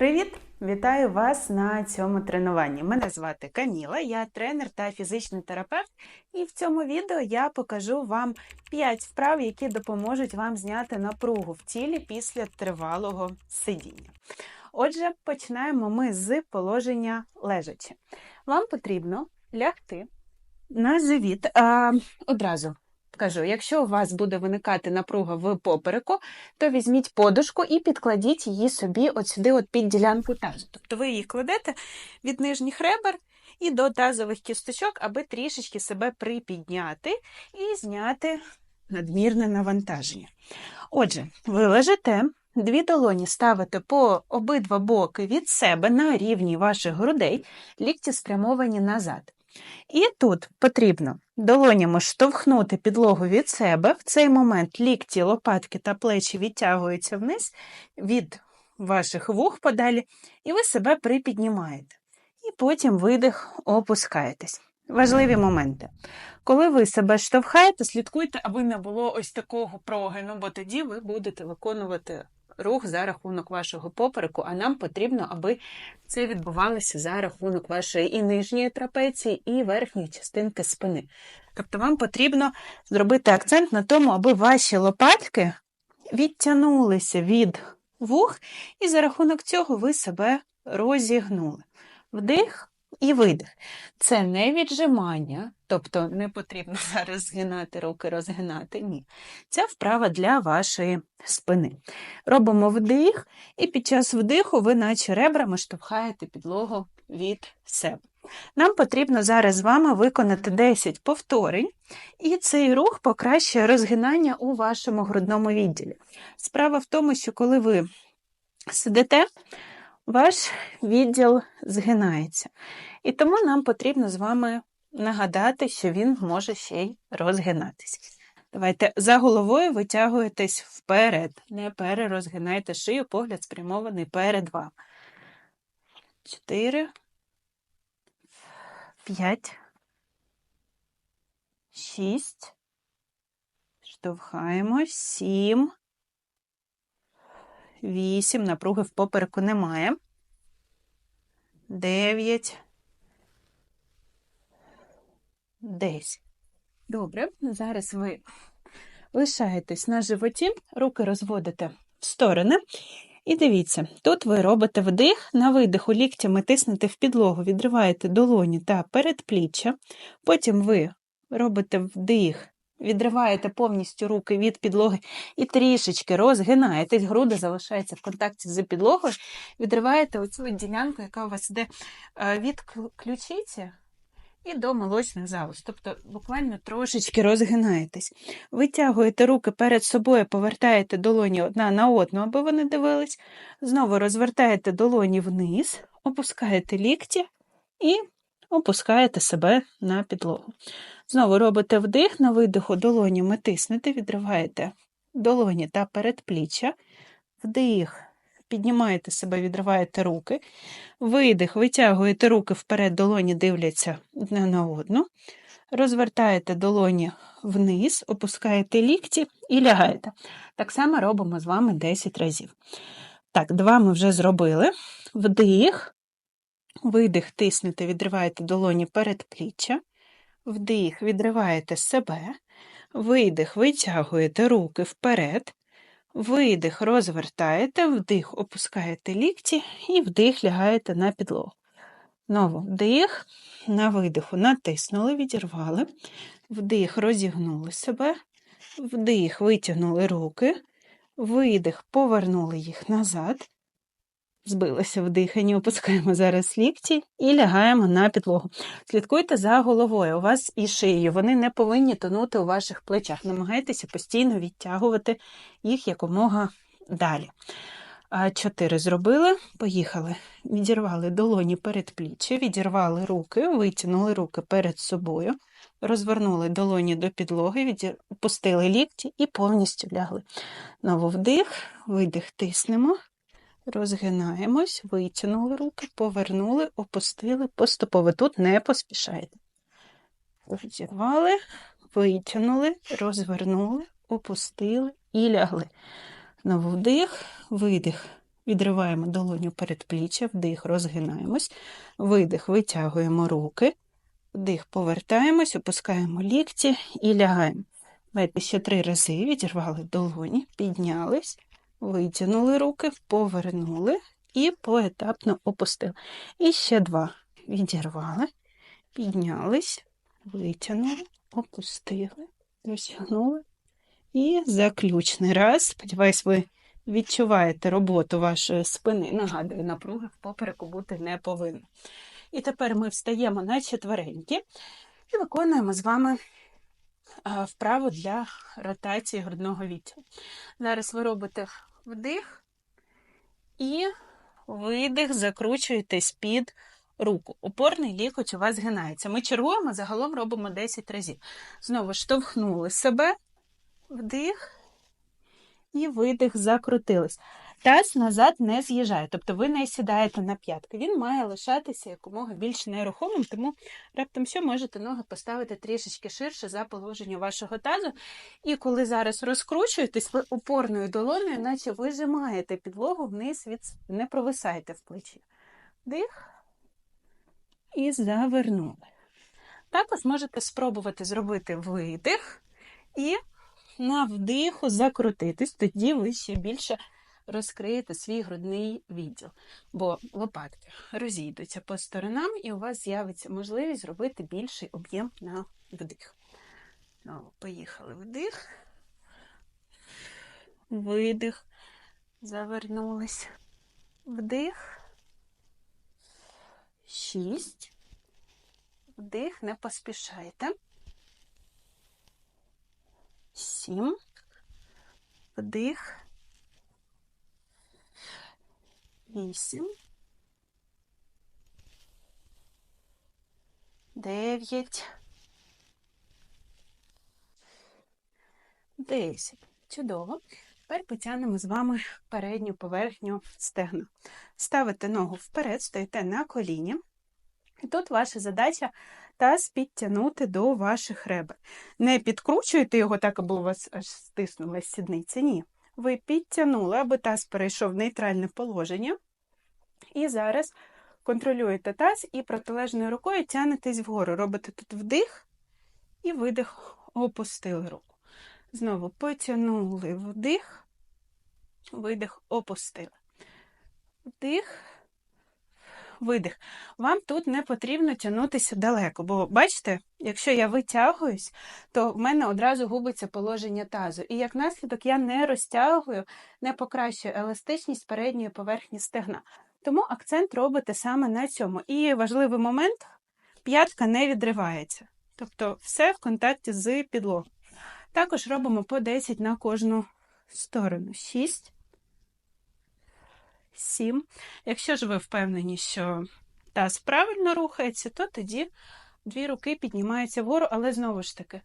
Привіт! Вітаю вас на цьому тренуванні. Мене звати Каміла, я тренер та фізичний терапевт, і в цьому відео я покажу вам 5 вправ, які допоможуть вам зняти напругу в тілі після тривалого сидіння. Отже, починаємо ми з положення лежачи. Вам потрібно лягти на живіт а, одразу. Кажу, якщо у вас буде виникати напруга в попереку, то візьміть подушку і підкладіть її собі от сюди, от під ділянку тазу. Тобто ви її кладете від нижніх ребер і до тазових кісточок, аби трішечки себе припідняти і зняти надмірне навантаження. Отже, ви лежите, дві долоні ставите по обидва боки від себе на рівні ваших грудей, лікті спрямовані назад. І тут потрібно долонями штовхнути підлогу від себе. В цей момент лікті, лопатки та плечі відтягуються вниз від ваших вух подалі, і ви себе припіднімаєте. І потім видих опускаєтесь. Важливі моменти. Коли ви себе штовхаєте, слідкуйте, аби не було ось такого прогину, бо тоді ви будете виконувати рух за рахунок вашого попереку, а нам потрібно, аби це відбувалося за рахунок вашої і нижньої трапеції, і верхньої частинки спини. Тобто вам потрібно зробити акцент на тому, аби ваші лопатки відтягнулися від вух, і за рахунок цього ви себе розігнули. Вдих і видих. Це не віджимання, тобто не потрібно зараз згинати руки, розгинати. Ні. Це вправа для вашої спини. Робимо вдих, і під час вдиху ви, наче ребрами, штовхаєте підлогу від себе. Нам потрібно зараз з вами виконати 10 повторень, і цей рух покращує розгинання у вашому грудному відділі. Справа в тому, що коли ви сидите, ваш відділ згинається. І тому нам потрібно з вами нагадати, що він може ще й розгинатись. Давайте за головою витягуєтесь вперед, не перерозгинайте шию, погляд спрямований перед вами. Чотири, п'ять, шість. Штовхаємо, сім. Вісім. Напруги в попереку немає. Дев'ять. Десять. Добре. Зараз ви лишаєтесь на животі, руки розводите в сторони. І дивіться, тут ви робите вдих, на видиху ліктями тиснете в підлогу, відриваєте долоні та передпліччя. Потім ви робите вдих Відриваєте повністю руки від підлоги і трішечки розгинаєтесь, груди залишаються в контакті з підлогою, відриваєте оцю ділянку, яка у вас йде е, від ключиці і до молочних залоз. Тобто буквально трошечки розгинаєтесь. Витягуєте руки перед собою, повертаєте долоні одна на одну, аби вони дивились. Знову розвертаєте долоні вниз, опускаєте лікті і опускаєте себе на підлогу. Знову робите вдих, на видиху долонями тиснете, відриваєте долоні та передпліччя, вдих, піднімаєте себе, відриваєте руки, видих, витягуєте руки вперед, долоні дивляться одна на одну, розвертаєте долоні вниз, опускаєте лікті і лягаєте. Так само робимо з вами 10 разів. Так, два ми вже зробили. Вдих, видих, тиснете, відриваєте долоні передпліччя. Вдих, відриваєте себе, видих, витягуєте руки вперед, видих, розвертаєте, вдих, опускаєте лікті і вдих лягаєте на підлогу. Знову вдих, на видиху натиснули, відірвали, вдих, розігнули себе, вдих, витягнули руки, видих, повернули їх назад, Збилися в диханні, опускаємо зараз лікті і лягаємо на підлогу. Слідкуйте за головою, у вас і шиєю. Вони не повинні тонути у ваших плечах. Намагайтеся постійно відтягувати їх якомога далі. Чотири зробили, поїхали. Відірвали долоні перед пліччя, відірвали руки, витягнули руки перед собою, розвернули долоні до підлоги, опустили лікті і повністю лягли. Знову вдих, видих, тиснемо. Розгинаємось, витягнули руки, повернули, опустили, поступово тут не поспішайте. Розірвали, витягнули, розвернули, опустили і лягли. Знову вдих, видих. відриваємо долоню перед пліччя, вдих, розгинаємось, видих, витягуємо руки, вдих, повертаємось, опускаємо лікті і лягаємо. Давайте ще три рази відірвали долоні, піднялись, витягнули руки, повернули і поетапно опустили. І ще два. Відірвали, піднялись, витягнули, опустили, розтягнули. І заключний раз. Сподіваюсь, ви відчуваєте роботу вашої спини. Нагадую, напруги в попереку бути не повинно. І тепер ми встаємо на четвереньки і виконуємо з вами вправу для ротації грудного відділу. Зараз ви робите вдих і видих, закручуєтесь під руку. Опорний лікоть у вас згинається. Ми чергуємо, загалом робимо 10 разів. Знову штовхнули себе, вдих і видих, закрутились. Таз назад не з'їжджає, тобто ви не сідаєте на п'ятки. Він має лишатися якомога більш нерухомим, тому раптом що можете ноги поставити трішечки ширше за положення вашого тазу. І коли зараз розкручуєтесь, ви опорною долоною, наче вижимаєте підлогу вниз, від не провисаєте в плечі. Дих і завернули. Також можете спробувати зробити видих і на вдиху закрутитись, тоді ви ще більше розкриєте свій грудний відділ, бо лопатки розійдуться по сторонам, і у вас з'явиться можливість зробити більший об'єм на вдих. Знову поїхали. Вдих, видих, завернулись, вдих, шість, вдих, не поспішайте. Сім, вдих, вісім, дев'ять, десять. Чудово. Тепер потягнемо з вами передню поверхню стегна. Ставите ногу вперед, стоїте на коліні. І тут ваша задача таз підтягнути до ваших ребер. Не підкручуєте його так, аби у вас аж стиснула сідниця. Ні ви підтягнули, аби таз перейшов в нейтральне положення. І зараз контролюєте таз і протилежною рукою тягнетесь вгору. Робите тут вдих і видих, опустили руку. Знову потягнули вдих, видих, опустили. Вдих, видих. Вам тут не потрібно тягнутися далеко, бо бачите, якщо я витягуюсь, то в мене одразу губиться положення тазу. І як наслідок я не розтягую, не покращую еластичність передньої поверхні стегна. Тому акцент робите саме на цьому. І важливий момент п'ятка не відривається. Тобто все в контакті з підлогою. Також робимо по 10 на кожну сторону. 6. Сім. Якщо ж ви впевнені, що таз правильно рухається, то тоді дві руки піднімаються вгору, але знову ж таки,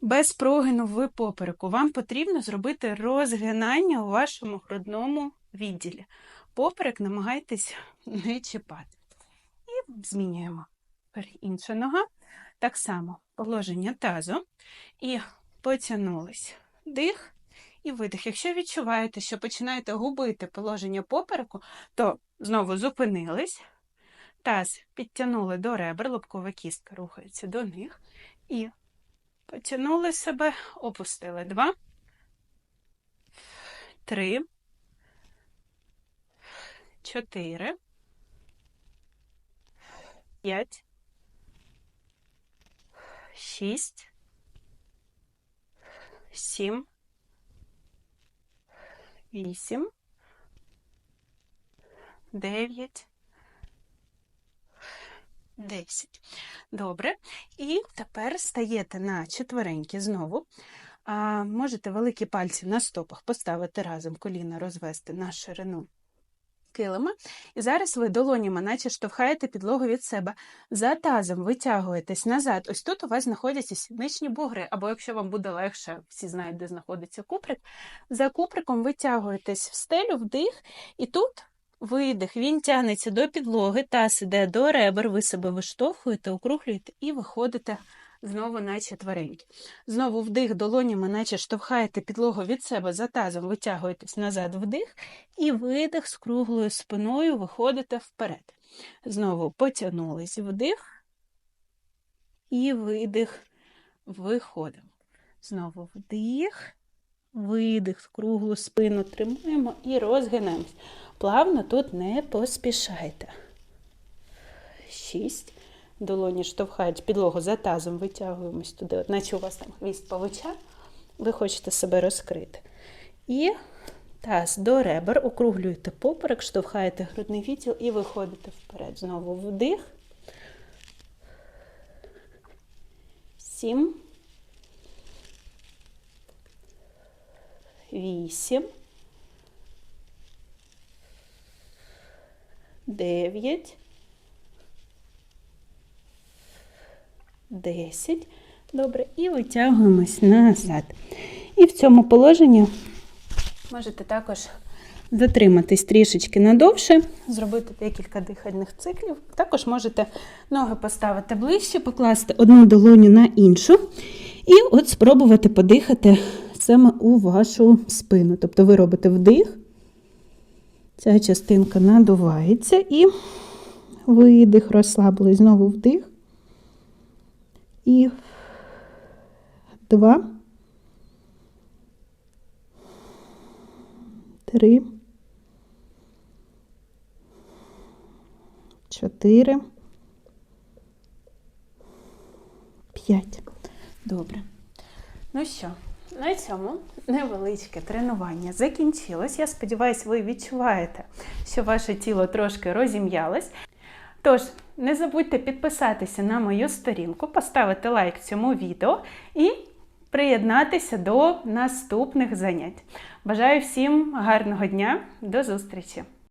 без прогину в попереку. Вам потрібно зробити розгинання у вашому грудному відділі. Поперек намагайтесь не чіпати. І змінюємо. Інша нога. Так само положення тазу. І потягнулись. Дих і видих. Якщо відчуваєте, що починаєте губити положення попереку, то знову зупинились, таз підтягнули до ребер, лобкова кістка рухається до них. І потягнули себе, опустили. Два, три, чотири, п'ять, шість, сім вісім, дев'ять, десять. Добре. І тепер стаєте на четвереньки знову. А Можете великі пальці на стопах поставити разом, коліна розвести на ширину килима. І зараз ви долонями, наче штовхаєте підлогу від себе. За тазом витягуєтесь назад. Ось тут у вас знаходяться сідничні бугри, або якщо вам буде легше, всі знають, де знаходиться куприк. За куприком витягуєтесь в стелю, вдих, і тут. Видих, він тягнеться до підлоги, таз іде до ребер, ви себе виштовхуєте, округлюєте і виходите знову наче тверенькі. Знову вдих долонями, наче штовхаєте підлогу від себе за тазом, витягуєтесь назад вдих, і видих з круглою спиною виходите вперед. Знову потягнулись вдих і видих, виходимо. Знову вдих, видих, круглу спину тримаємо і розгинаємось. Плавно тут не поспішайте. Шість. Долоні штовхають підлогу за тазом, витягуємось туди, от наче у вас там хвіст павича, ви хочете себе розкрити. І таз до ребер, округлюєте поперек, штовхаєте грудний відділ і виходите вперед. Знову вдих. Сім. Вісім. Дев'ять. Десять. Добре. І витягуємось назад. І в цьому положенні можете також затриматись трішечки надовше, зробити декілька дихальних циклів. Також можете ноги поставити ближче, покласти одну долоню на іншу. І от спробувати подихати саме у вашу спину. Тобто ви робите вдих, ця частинка надувається і видих, розслабили. Знову вдих. І два. Три. Чотири. П'ять. Добре. Ну що, на цьому невеличке тренування закінчилось. Я сподіваюся, ви відчуваєте, що ваше тіло трошки розім'ялось. Тож, не забудьте підписатися на мою сторінку, поставити лайк цьому відео і приєднатися до наступних занять. Бажаю всім гарного дня, до зустрічі!